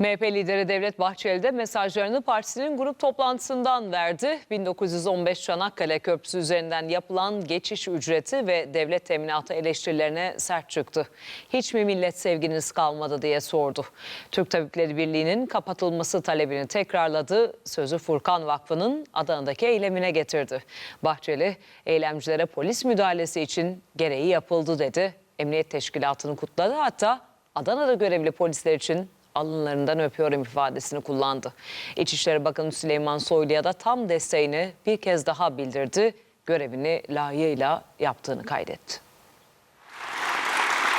MHP lideri Devlet Bahçeli de mesajlarını partisinin grup toplantısından verdi. 1915 Çanakkale Köprüsü üzerinden yapılan geçiş ücreti ve devlet teminatı eleştirilerine sert çıktı. Hiç mi millet sevginiz kalmadı diye sordu. Türk Tabipleri Birliği'nin kapatılması talebini tekrarladı. Sözü Furkan Vakfı'nın Adana'daki eylemine getirdi. Bahçeli, eylemcilere polis müdahalesi için gereği yapıldı dedi. Emniyet Teşkilatı'nı kutladı hatta Adana'da görevli polisler için alınlarından öpüyorum ifadesini kullandı. İçişleri Bakanı Süleyman Soylu'ya da tam desteğini bir kez daha bildirdi. Görevini layığıyla yaptığını kaydetti.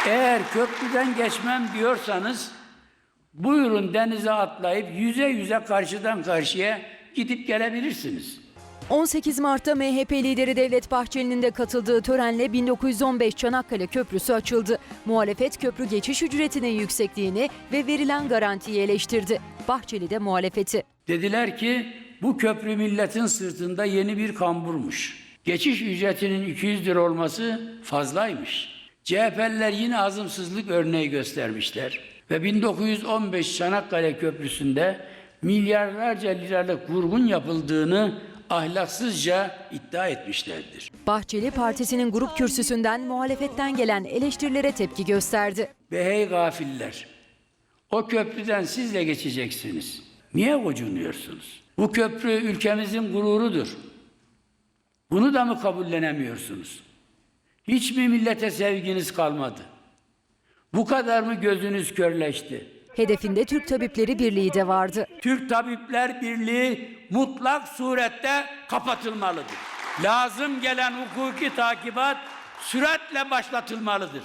Eğer köprüden geçmem diyorsanız buyurun denize atlayıp yüze yüze karşıdan karşıya gidip gelebilirsiniz. 18 Mart'ta MHP lideri Devlet Bahçeli'nin de katıldığı törenle 1915 Çanakkale Köprüsü açıldı. Muhalefet köprü geçiş ücretinin yüksekliğini ve verilen garantiyi eleştirdi. Bahçeli de muhalefeti. Dediler ki bu köprü milletin sırtında yeni bir kamburmuş. Geçiş ücretinin 200 lira olması fazlaymış. CHP'liler yine azımsızlık örneği göstermişler. Ve 1915 Çanakkale Köprüsü'nde milyarlarca liralık vurgun yapıldığını ahlaksızca iddia etmişlerdir. Bahçeli partisinin grup kürsüsünden muhalefetten gelen eleştirilere tepki gösterdi. Ve hey gafiller, o köprüden siz de geçeceksiniz. Niye gocunuyorsunuz? Bu köprü ülkemizin gururudur. Bunu da mı kabullenemiyorsunuz? Hiç mi millete sevginiz kalmadı? Bu kadar mı gözünüz körleşti? Hedefinde Türk Tabipleri Birliği de vardı. Türk Tabipler Birliği mutlak surette kapatılmalıdır. Lazım gelen hukuki takibat süratle başlatılmalıdır.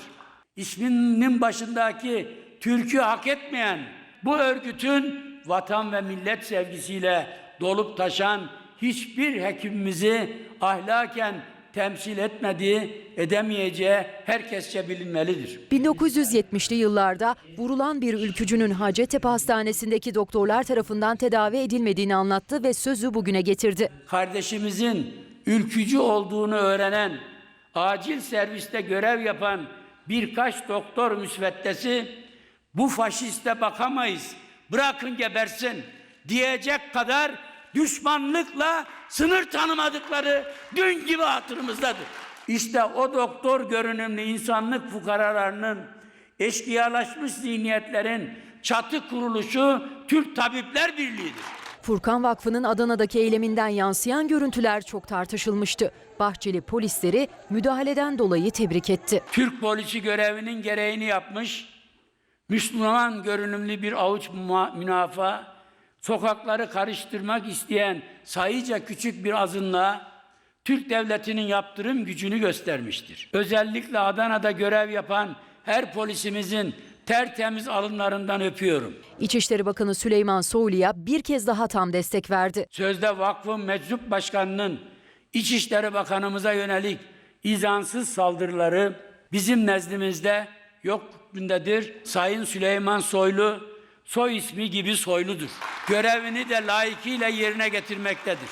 İsminin başındaki Türk'ü hak etmeyen bu örgütün vatan ve millet sevgisiyle dolup taşan hiçbir hekimimizi ahlaken temsil etmediği, edemeyeceği herkesçe bilinmelidir. 1970'li yıllarda vurulan bir ülkücünün Hacettepe Hastanesi'ndeki doktorlar tarafından tedavi edilmediğini anlattı ve sözü bugüne getirdi. kardeşimizin ülkücü olduğunu öğrenen, acil serviste görev yapan birkaç doktor müsveddesi bu faşiste bakamayız, bırakın gebersin diyecek kadar düşmanlıkla sınır tanımadıkları dün gibi hatırımızdadır. İşte o doktor görünümlü insanlık fukaralarının eşkıyalaşmış zihniyetlerin çatı kuruluşu Türk Tabipler Birliği'dir. Furkan Vakfı'nın Adana'daki eyleminden yansıyan görüntüler çok tartışılmıştı. Bahçeli polisleri müdahaleden dolayı tebrik etti. Türk polisi görevinin gereğini yapmış, Müslüman görünümlü bir avuç münafaa, sokakları karıştırmak isteyen sayıca küçük bir azınlığa Türk devletinin yaptırım gücünü göstermiştir. Özellikle Adana'da görev yapan her polisimizin tertemiz alınlarından öpüyorum. İçişleri Bakanı Süleyman Soylu'ya bir kez daha tam destek verdi. Sözde vakfın meczup başkanının İçişleri Bakanımıza yönelik izansız saldırıları bizim nezdimizde yok hükmündedir. Sayın Süleyman Soylu soy ismi gibi soyludur. Görevini de layıkıyla yerine getirmektedir.